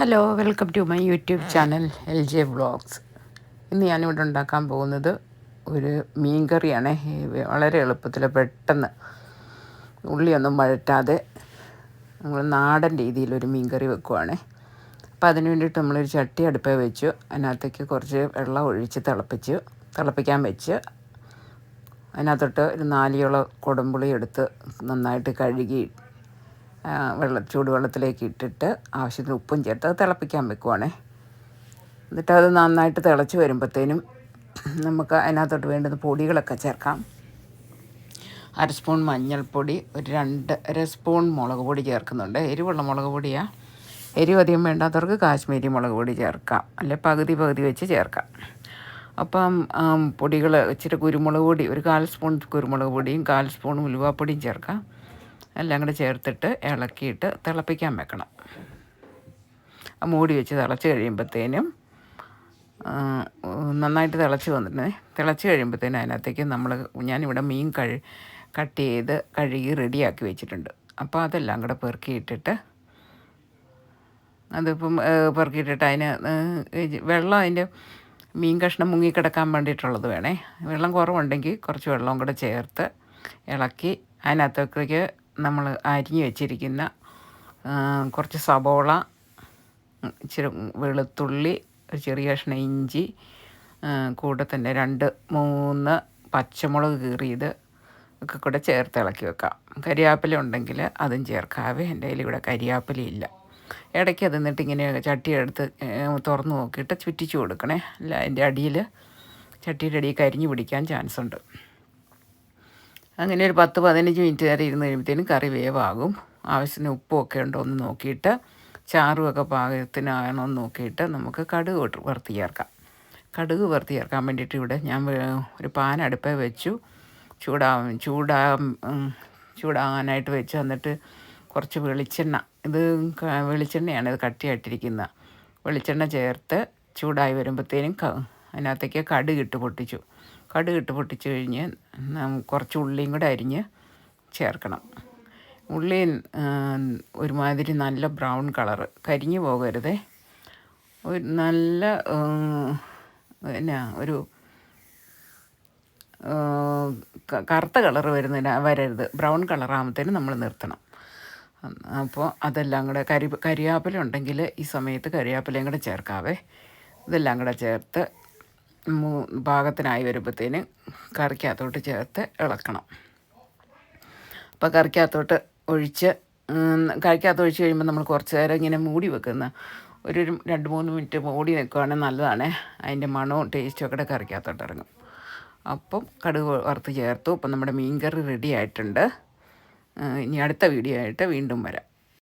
Hello welcome to my YouTube channel L J vlogs ഇന്ന് ഞാനിവിടെ ഉണ്ടാക്കാൻ പോകുന്നത് ഒരു മീൻ കറിയാണ് വളരെ എളുപ്പത്തിൽ പെട്ടെന്ന് ഉള്ളിയൊന്നും വഴറ്റാതെ നമ്മൾ നാടൻ രീതിയിലൊരു മീൻ കറി വെക്കുവാണ്. അപ്പോൾ അതിന് വേണ്ടിയിട്ട് നമ്മളൊരു ചട്ടി അടുപ്പേ വെച്ചു. അതിനകത്തേക്ക് കുറച്ച് വെള്ളം ഒഴിച്ച് തിളപ്പിച്ച്. തിളപ്പിക്കാൻ വെച്ച് അതിനകത്തോട്ട് ഒരു നാലിയോളം കുടമ്പുളി എടുത്ത് നന്നായിട്ട് കഴുകി വെള്ള ചൂടുവെള്ളത്തിലേക്ക് ഇട്ടിട്ട് ആവശ്യത്തിന് ഉപ്പും ചേർത്ത് അത് തിളപ്പിക്കാൻ വെക്കുവാണേ. എന്നിട്ട് അത് നന്നായിട്ട് തിളച്ച് വരുമ്പോഴത്തേനും നമുക്ക് അതിനകത്തോട്ട് വേണ്ടുന്ന പൊടികളൊക്കെ ചേർക്കാം. അര സ്പൂൺ മഞ്ഞൾപ്പൊടി ഒരു രണ്ട് അര സ്പൂൺ മുളക് പൊടി ചേർക്കുന്നുണ്ട്. എരിവുള്ള മുളക് പൊടിയാണ് എരിവ് അധികം വേണ്ടാത്തവർക്ക് കാശ്മീരി മുളക് പൊടി ചേർക്കാം. അല്ലെ പകുതി പകുതി വെച്ച് ചേർക്കാം. അപ്പം പൊടികൾ ഇച്ചിരി കുരുമുളക് പൊടി ഒരു കാൽ സ്പൂൺ കുരുമുളക് പൊടിയും കാൽ സ്പൂൺ ഉലുവാപ്പൊടിയും ചേർക്കാം. എല്ലാം കൂടെ ചേർത്തിട്ട് ഇളക്കിയിട്ട് തിളപ്പിക്കാൻ വെക്കണം. മൂടി വെച്ച് തിളച്ച് കഴിയുമ്പോഴത്തേനും നന്നായിട്ട് തിളച്ച് വന്നിട്ട് തിളച്ച് കഴിയുമ്പോഴത്തേനും അതിനകത്തേക്ക് നമ്മൾ ഞാനിവിടെ മീൻ കഴി കട്ട് ചെയ്ത് കഴുകി റെഡിയാക്കി വെച്ചിട്ടുണ്ട്. അപ്പോൾ അതെല്ലാം കൂടെ പെറുക്കിയിട്ടിട്ട് അതിപ്പം പെറുക്കിയിട്ടിട്ട് അതിന് വെള്ളം അതിന്റെ മീൻ കഷ്ണം മുങ്ങിക്കിടക്കാൻ വേണ്ടിയിട്ടുള്ളത് വേണേ. വെള്ളം കുറവുണ്ടെങ്കിൽ കുറച്ച് വെള്ളവും കൂടെ ചേർത്ത് ഇളക്കി അതിനകത്തേക്ക് നമ്മൾ അരിഞ്ഞ് വെച്ചിരിക്കുന്ന കുറച്ച് സബോള ഇച്ചിരി വെളുത്തുള്ളി ഒരു ചെറിയ കഷ്ണം ഇഞ്ചി കൂടെ തന്നെ രണ്ട് മൂന്ന് പച്ചമുളക് കീറിയത് ഒക്കെ കൂടെ ചേർത്ത് ഇളക്കി വെക്കാം. കരിയാപ്പില ഉണ്ടെങ്കിൽ അതും ചേർക്കാവേ എന്റെ കയ്യിൽ ഇവിടെ കരിയാപ്പില ഇല്ല. ഇടയ്ക്ക് അത് എന്നിട്ട് ഇങ്ങനെ ചട്ടിയെടുത്ത് തുറന്ന് നോക്കിയിട്ട് ചുറ്റിച്ചു കൊടുക്കണേ. അല്ല അതിന്റെ അടിയിൽ ചട്ടിയുടെ അടിയിൽ കരിഞ്ഞു പിടിക്കാൻ ചാൻസ് ഉണ്ട് അങ്ങനെ ഒരു പത്ത് പതിനഞ്ച് മിനിറ്റ് വരെ ഇരുന്ന് കഴിയുമ്പോഴത്തേനും കറി വേവാകും. ആവശ്യത്തിന് ഉപ്പൊക്കെ ഉണ്ടോ എന്ന് നോക്കിയിട്ട് ചാറുമൊക്കെ പാകത്തിനാണോ എന്ന് നോക്കിയിട്ട് നമുക്ക് കടുക് വറുത്തി ചേർക്കാം കടുക് വറുത്തി ചേർക്കാൻ വേണ്ടിയിട്ട് ഇവിടെ ഞാൻ ഒരു പാൻ അടുപ്പേ വെച്ചു. ചൂടാ ചൂടാ ചൂടാകാനായിട്ട് വെച്ച് എന്നിട്ട് കുറച്ച് വെളിച്ചെണ്ണ. ഇത് വെളിച്ചെണ്ണയാണ് ഇത് കട്ടിയായിട്ടിരിക്കുന്ന. വെളിച്ചെണ്ണ ചേർത്ത് ചൂടായി വരുമ്പോഴത്തേനും അതിനകത്തേക്ക് കടുക് ഇട്ട് പൊട്ടിച്ചു. കടുക് ഇട്ട് പൊട്ടിച്ച് കഴിഞ്ഞ് കുറച്ച് ഉള്ളിയും കൂടെ അരിഞ്ഞ് ചേർക്കണം. ഉള്ളി ഒരുമാതിരി നല്ല ബ്രൗൺ കളർ കരിഞ്ഞു പോകരുതേ. ഒരു നല്ല എന്നാ ഒരു കറുത്ത കളർ വരുന്നതിന് വരരുത്. ബ്രൗൺ കളറാകുമ്പോഴത്തേനും നമ്മൾ നിർത്തണം. അപ്പോൾ അതെല്ലാം കൂടെ കരി കരിയാപ്പില ഉണ്ടെങ്കിൽ ഈ സമയത്ത് കരിയാപ്പിലയും കൂടെ ചേർക്കാവേ. ഇതെല്ലാം കൂടെ ചേർത്ത് പാകത്തിനായി വരുമ്പോഴത്തേന് കറിക്കകത്തോട്ട് ചേർത്ത് ഇളക്കണം. അപ്പോൾ കറിക്കകത്തോട്ട് ഒഴിച്ച് കറിക്കകത്ത് ഒഴിച്ച് കഴിയുമ്പോൾ നമ്മൾ കുറച്ച് നേരം ഇങ്ങനെ മൂടി വെക്കുന്ന ഒരു രണ്ട് മൂന്ന് മിനിറ്റ് മൂടി നിൽക്കുകയാണെങ്കിൽ നല്ലതാണ്. അതിന്റെ മണവും ടേസ്റ്റും ഒക്കെ കറിക്കകത്തോട്ട് ഇറങ്ങും. അപ്പം കടുക് വറുത്ത് ചേർത്തു. അപ്പം നമ്മുടെ മീൻ കറി റെഡി ആയിട്ടുണ്ട് ഇനി അടുത്ത വീഡിയോ ആയിട്ട് വീണ്ടും വരാം.